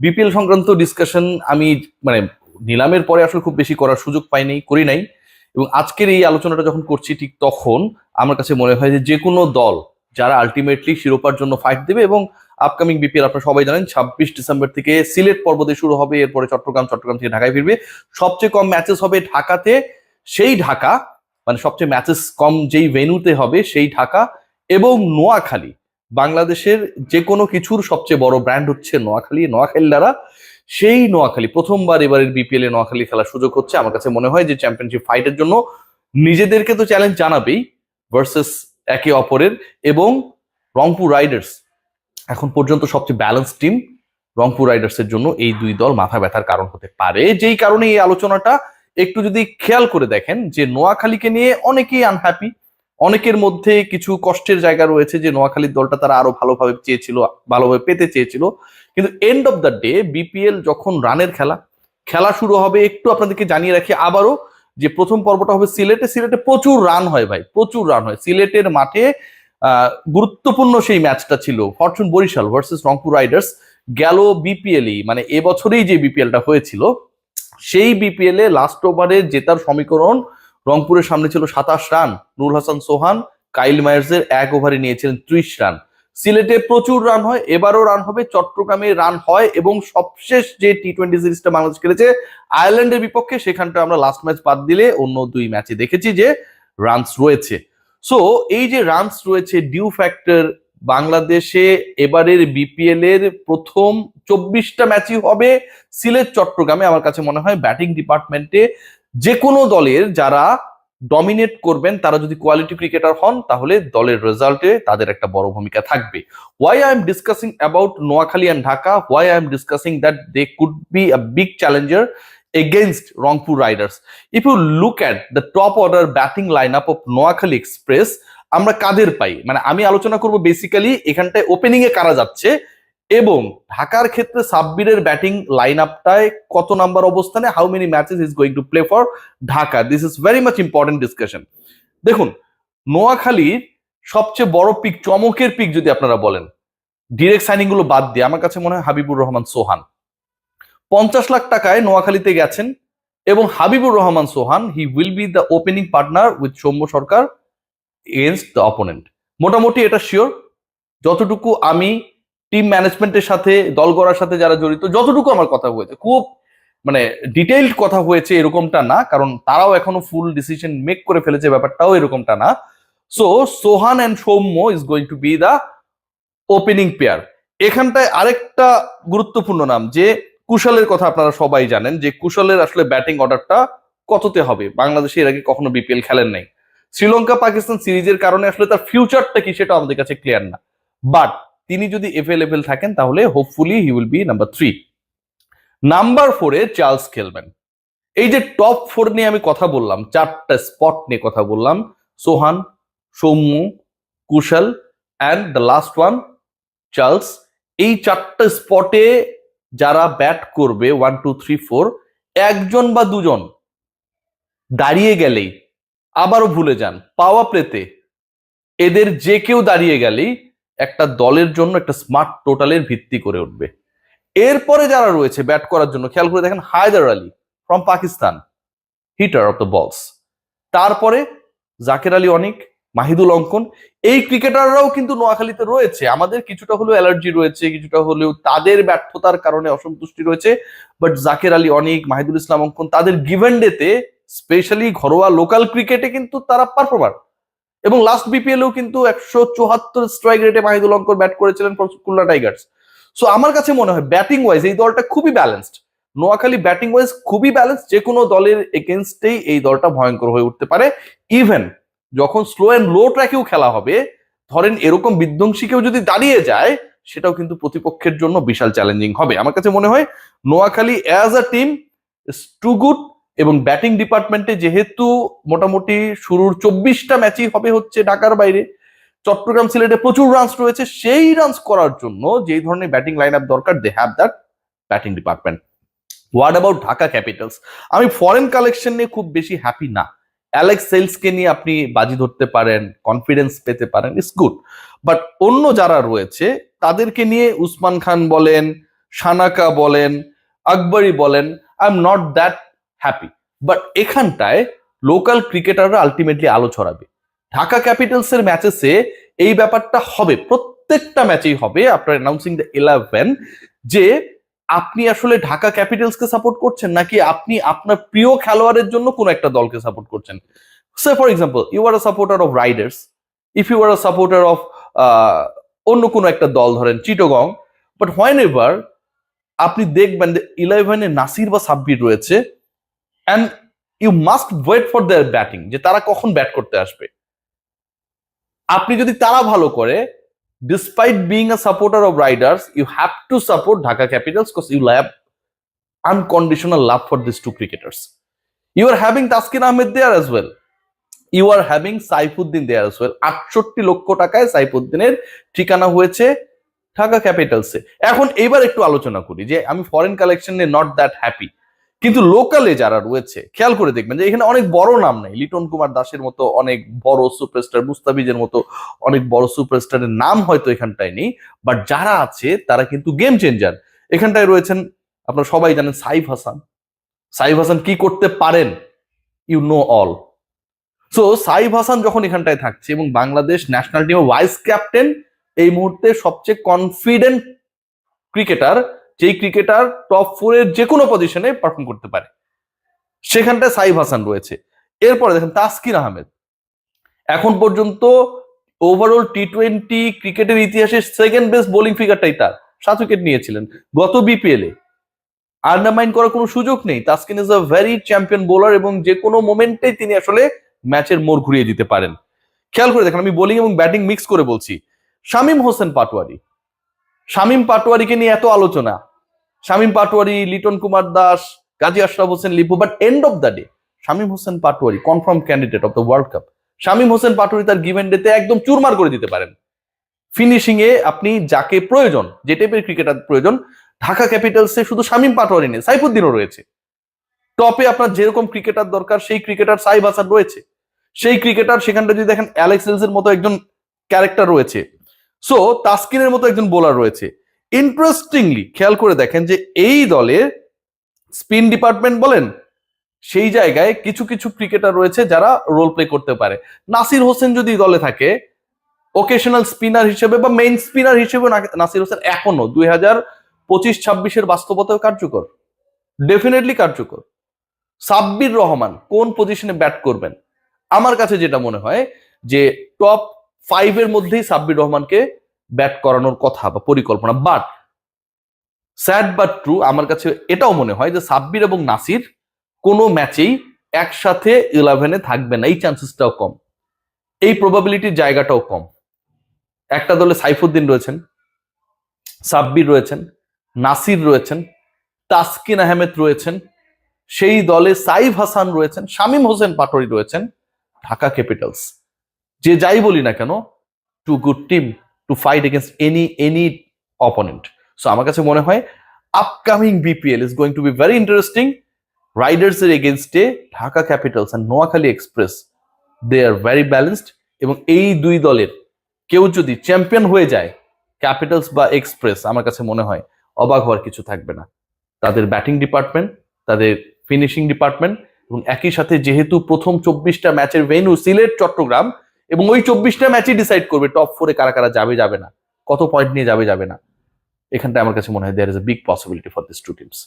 BPL সংক্রান্ত discussion আমি মানে নিলামের পরে আসলে খুব বেশি করার সুযোগ পাইনি, করি নাই। এবং আজকের এই আলোচনাটা যখন করছি ঠিক তখন আমার কাছে মনে হয় যে যে কোনো দল যারা আলটিমেটলি শিরোপার জন্য ফাইট দেবে এবং আপকামিং বিপিএল আপনারা সবাই জানেন, ছাব্বিশ ডিসেম্বর থেকে সিলেট পর্বতে শুরু হবে, এরপরে চট্টগ্রাম চট্টগ্রাম থেকে ঢাকায় ফিরবে। সবচেয়ে কম ম্যাচেস হবে ঢাকাতে, সেই ঢাকা মানে সবচেয়ে ম্যাচেস কম যেই ভেন্যুতে হবে সেই ঢাকা এবং নোয়াখালী। বাংলাদেশের যে কোনো কিছুর সবচেয়ে বড় ব্র্যান্ড হচ্ছে নোয়াখালী। নোয়াখালী দ্বারা সেই নোয়াখালী, প্রথমবার এবারের বিপিএল এ নোয়াখালী খেলার সুযোগ হচ্ছে। আমার কাছে মনে হয় যে চ্যাম্পিয়নশিপ ফাইটের জন্য নিজেদেরকে তো চ্যালেঞ্জ জানাবেই ভার্সেস একে অপরের এবং রংপুর রাইডার্স এখন পর্যন্ত সবচেয়ে ব্যালেন্স টিম রংপুর রাইডার্সের জন্য এই দুই দল মাথা ব্যথার কারণ হতে পারে। যেই কারণে এই আলোচনাটা একটু যদি খেয়াল করে দেখেন যে নোয়াখালীকে নিয়ে অনেকেই আনহ্যাপি অনেকের মধ্যে কিছু কষ্টের জায়গা রয়েছে যে নোয়াখালীর দলটা তারা আরও ভালোভাবে চেয়েছিল, ভালোভাবে পেতে চেয়েছিল। কিন্তু end of the day BPL যখন রানের খেলা খেলা শুরু হবে, একটু আপনাদেরকে জানিয়ে রাখি আবারও যে প্রথম পর্বটা হবে সিলেটে। সিলেটে প্রচুর রান হয় ভাই, প্রচুর রান হয়। সিলেটের মাঠে গুরুত্বপূর্ণ সেই ম্যাচটা ছিল Fortune Barishal versus Rangpur Riders. গেল বিপিএলই মানে এবছরেই যে বিপিএলটা হয়েছিল, সেই বিপিএল এ লাস্ট ওভারে জেতার সমীকরণ রংপুরের সামনে ছিল সাতাশ রান, নুরুল হাসান সোহান, কাইল মায়ার্সের এক ওভারে নিয়েছিলেন ত্রিশ রান। সিলেটে প্রচুর রান হয়, এবারও রান হবে, চট্টগ্রামে রান হয় এবং সবশেষ যে টি টোয়েন্টি সিরিজটা বাংলাদেশ খেলেছে, আয়ারল্যান্ডের বিপক্ষে সেখানটা আমরা লাস্ট ম্যাচ বাদ দিলে অন্য দুই ম্যাচে দেখেছি যে রানস রয়েছে। সো এই যে রানস রয়েছে ডিউ ফ্যাক্টর বাংলাদেশে এবারের বিপিএল এর প্রথম চব্বিশটা ম্যাচই হবে সিলেট চট্টগ্রামে আমার কাছে মনে হয় ব্যাটিং ডিপার্টমেন্টে যে কোনো দলের যারা ডমিনেট করবেন তারা যদি কোয়ালিটি ক্রিকেটার হন তাহলে দলের রেজাল্টে তাদের একটা বড় ভূমিকা থাকবে। Why I am discussing about Noakhali and Dhaka? Why I am discussing that they could be a big challenger against Rangpur Riders. If you look at the top order batting lineup of Noakhali Express, আমরা কাদের পাই? মানে আমি আলোচনা করব basically এখানটায় opening এ কারা যাচ্ছে? এবং ঢাকার ক্ষেত্রে সাব্বিরের ব্যাটিং লাইন আপটায় কত নাম্বার অবস্থানে? How many matches is going to play for Dhaka? This is very much important discussion দেখুন, নোয়াখালীর সবচেয়ে বড় পিক চমকের পিক যদি আপনারা বলেন ডিরেক্ট সাইনিংগুলো বাদ দিয়ে, আমার কাছে মনে হয় হাবিবুর রহমান সোহান। পঞ্চাশ লাখ টাকায় নোয়াখালীতে গেছেন এবং Habibur Rahman Sohan he will be the opening partner with Soumya Sarkar against the opponent মোটামুটি এটা শিওর যতটুকু আমি টিম ম্যানেজমেন্টের সাথে, দল গড়ার সাথে যারা জড়িত, যতটুকু আমার কথা হয়েছে, খুব মানে ডিটেইলড কথা হয়েছে এরকমটা না, কারণ তারাও এখনও ফুল ডিসিশন মেক করে ফেলেছে, ব্যাপারটাও এরকমটা না। So Sohan and Soumya is going to be the opening pair এখানটায় আরেকটা গুরুত্বপূর্ণ নাম, যে কুশলের কথা আপনারা সবাই জানেন, যে কুশলের আসলে ব্যাটিং অর্ডারটা কততে হবে? বাংলাদেশে এর আগে কখনো বিপিএল খেলেন নাই। শ্রীলঙ্কা পাকিস্তান সিরিজের কারণে আসলে তার ফিউচারটা কি সেটা আমাদের কাছে ক্লিয়ার না। বাট তিনি যদি এভেলেবেল থাকেন, তাহলে hopefully he will be number three number ফোরে চার্লস খেলবেন। এই যে টপ ফোর নিয়ে আমি কথা বললাম, চারটা স্পট নিয়ে কথা বললাম, Sohan, Soumya, Kusal and the last one Charles এই চারটা স্পটে যারা ব্যাট করবে ওয়ান টু থ্রি ফোর একজন বা দুজন, দাঁড়িয়ে গেলেই, আবারও ভুলে যান পাওয়া প্লেতে এদের যে কেউ দাঁড়িয়ে গেলেই একটা দলের জন্য একটা স্মার্ট টোটালের ভিত্তি করে উঠবে। এরপরে যারা রয়েছে ব্যাট করার জন্য, খেয়াল করে দেখেন Haider Ali from Pakistan hitter of the balls তারপরে জাকের আলী অনিক, মাহিদুল অঙ্কন, এই ক্রিকেটাররাও কিন্তু নোয়াখালীতে রয়েছে। আমাদের কিছুটা হলেও অ্যালার্জি রয়েছে, কিছুটা হলেও তাদের ব্যর্থতার কারণে অসন্তুষ্টি রয়েছে। বাট জাকের আলী অনিক, মাহিদুল ইসলাম অঙ্কন তাদের গিভেন ডেতে স্পেশালি ঘরোয়া লোকাল ক্রিকেটে কিন্তু তারা পারফর্মার এবং লাস্ট বিপিএলেও কিন্তু একশো চুয়াত্তর স্ট্রাইক রেটে মাহিদুল অঙ্কন ব্যাট করেছিলেন খুলনা টাইগার্স সো আমার কাছে মনে হয় ব্যাটিং ওয়াইজ এই দলটা খুবই ব্যালেন্সড নোয়াখালী ব্যাটিং ওয়াইজ খুবই ব্যালেন্স যে কোনো দলের এগেনস্টেই এই দলটা ভয়ঙ্কর হয়ে উঠতে পারে। ইভেন যখন স্লো অ্যান্ড লো ট্র্যাকেও খেলা হবে, ধরেন এরকম বিধ্বংসী কেউ যদি দাঁড়িয়ে যায়, সেটাও কিন্তু প্রতিপক্ষের জন্য বিশাল চ্যালেঞ্জিং হবে। আমার কাছে মনে হয় Noakhali as a team too good এবং ব্যাটিং ডিপার্টমেন্টে যেহেতু মোটামুটি শুরুর চব্বিশটা ম্যাচই হবে হচ্ছে ঢাকার বাইরে, চট্টগ্রাম সিলেটে প্রচুর রানস রয়েছে, সেই রানস করার জন্য যেই ধরনের ব্যাটিং লাইন আপ দরকার they have that batting department what about Dhaka Capitals আমি ফরেন কালেকশন নিয়ে খুব বেশি হ্যাপি না। অ্যালেক্স সেলসকে নিয়ে আপনি বাজি ধরতে পারেন কনফিডেন্স পেতে পারেন ইটস গুড বাট অন্য যারা রয়েছে, তাদেরকে নিয়ে উসমান খান বলেন, সানাকা বলেন, আকবরী বলেন I am not that happy but এখানটায় লোকাল ক্রিকেটাররা আলটিমেটলি আলো ছড়াবে। ঢাকা ক্যাপিটালস এর ম্যাচেসে এই ব্যাপারটা হবে, প্রত্যেকটা ম্যাচেই হবে আফটার অ্যানাউন্সিং দ্য ইলেভেন যে আপনি আসলে ঢাকা ক্যাপিটালসকে সাপোর্ট করছেন নাকি আপনি আপনার প্রিয় খেলোয়াড়ের জন্য কোনো একটা দলকে সাপোর্ট করছেন। Say for example you are a supporter of Riders if you are a supporter of অন্য কোনো একটা দল, ধরেন চিটোগং বাট হোয়েন এভার আপনি দেখবেন ইলেভেনে নাসির বা সাব্বির রয়েছে and you must wait for their batting যে তারা কখন ব্যাট করতে আসবে। আপনি যদি তারা ভালো করে despite being a supporter of Riders you have to support Dhaka Capitals because you love unconditional love for this two cricketers you are having Taskin Ahmed there as well you are having Saifuddin there as well আটষট্টি লক্ষ টাকায় সাইফুদ্দিনের ঠিকানা হয়েছে ঢাকা ক্যাপিটালসে এখন এবার একটু আলোচনা করি যে, আমি foreign collection not that happy কিন্তু লোকালে যারা রয়েছে, খেয়াল করে দেখবেন যে এখানে অনেক বড় নাম নেই। লিটন কুমার দাসের মতো অনেক বড় সুপারস্টার মুস্তাফিজের মতো অনেক বড় সুপারস্টারের নাম হয়তো এখানটায় নেই বাট যারা আছে তারা কিন্তু গেম চেঞ্জার এখানটায় রয়েছেন, আপনারা সবাই জানেন সাইফ হাসান। সাইফ হাসান কি করতে পারেন? You know also Saif Hasan যখন এখানটায় থাকছে এবং বাংলাদেশ ন্যাশনাল টিমের ভাইস ক্যাপ্টেন এই মুহূর্তে সবচেয়ে কনফিডেন্ট ক্রিকেটার যেই ক্রিকেটার টপ ফোরের যে কোনো পজিশনে পারফর্ম করতে পারে। সেখানটায় সাইফ হাসান রয়েছে। এরপরে দেখেন তাসকিন আহমেদ। এখন পর্যন্ত ওভারঅল টি টোয়েন্টি ক্রিকেটের ইতিহাসে সেকেন্ড বেস্ট বোলিং ফিগারটাই তার। সাত উইকেট নিয়েছিলেন। গত বিপিএল এ। আন্ডারমাইন করার কোনো সুযোগ নেই। Taskin is a very champion bowler এবং যে কোনো মোমেন্টে তিনি আসলে ম্যাচের মোড় ঘুরিয়ে দিতে পারেন। খেয়াল করে দেখেন, আমি বোলিং এবং ব্যাটিং মিক্স করে বলছি। শামীম হোসেন পাটোয়ারি। শামীম পাটোয়ারিকে নিয়ে এত আলোচনা। Shamim Patwari, Liton Kumar Das, Gazi Ashraf Hossain, Lipu but end of the day Shamim Hossain Patwari confirm candidate of the world cup Shamim Hossain Patwari তার গিভেন ডেতে একদম চুরমার করে দিতে পারেন। ফিনিশিং এ আপনি যাকে প্রয়োজন, যে টাইপের ক্রিকেটার প্রয়োজন, ঢাকা ক্যাপিটালসে শুধু শামীম পাটোয়ারি নেই, সাইফুদ্দিনও রয়েছে। টপে আপনার যেরকম ক্রিকেটার দরকার, সেই ক্রিকেটার সাইব হাসান রয়েছে। সেই ক্রিকেটার সেখানটা যদি দেখেন অ্যালেক্স এর মতো একজন ক্যারেক্টার রয়েছে। সো তাসকিনের মতো একজন বোলার রয়েছে। ইন্টারেস্টিংলি খেয়াল করে দেখেন যে এই দলের স্পিন ডিপার্টমেন্ট বলেন, সেই জায়গায় কিছু কিছু ক্রিকেটার রয়েছে যারা রোল প্লে করতে পারে। নাসির হোসেন যদি দলে থাকে ওকেশনাল স্পিনার হিসেবে বা মেইন স্পিনার হিসেবে নাসির হোসেন এখনও দুই হাজার পঁচিশ ছাব্বিশের বাস্তবতায় কার্যকর। ডেফিনেটলি কার্যকর। সাব্বির রহমান কোন পজিশনে ব্যাট করবেন? আমার কাছে যেটা মনে হয় যে টপ ফাইভের মধ্যেই সাব্বির রহমানকে ব্যাট করানোর কথা বা পরিকল্পনা বাট স্যাড বাট ট্রু আমার কাছে এটাও মনে হয় যে সাব্বির এবং নাসির কোনো ম্যাচেই একসাথে ইলেভেনে থাকবে না, এই চান্সেসটাও কম, এই প্রবাবিলিটির জায়গাটাও কম। একটা দলে সাইফুদ্দিন রয়েছেন, সাব্বির রয়েছেন, নাসির রয়েছেন, তাসকিন আহমেদ রয়েছেন, সেই দলে সাইফ হাসান রয়েছেন, শামীম হোসেন পাটোয়ারি রয়েছেন, ঢাকা ক্যাপিটালস। যে যাই বলি না কেন two good team to fight against any any opponent so আমার কাছে মনে হয় upcoming BPL is going to be very interesting Riders এর এগেনস্টে Dhaka Capitals and Noakhali Express they are very balanced এবং এই দুই দলের কেউ যদি চ্যাম্পিয়ন হয়ে যায় ক্যাপিটালস বা এক্সপ্রেস আমার কাছে মনে হয় অবাক হওয়ার কিছু থাকবে না। তাদের ব্যাটিং ডিপার্টমেন্ট তাদের ফিনিশিং ডিপার্টমেন্ট এবং একই সাথে যেহেতু প্রথম চব্বিশটা ম্যাচের ভেন্যু সিলেট, চট্টগ্রাম এবং ওই চব্বিশটা ম্যাচই ডিসাইড করবে টপ ফোরে কারা কারা যাবে যাবে না। কত পয়েন্ট নিয়ে যাবে যাবে না। এখানটা আমার কাছে মনে হয় there is a big possibility for this two teams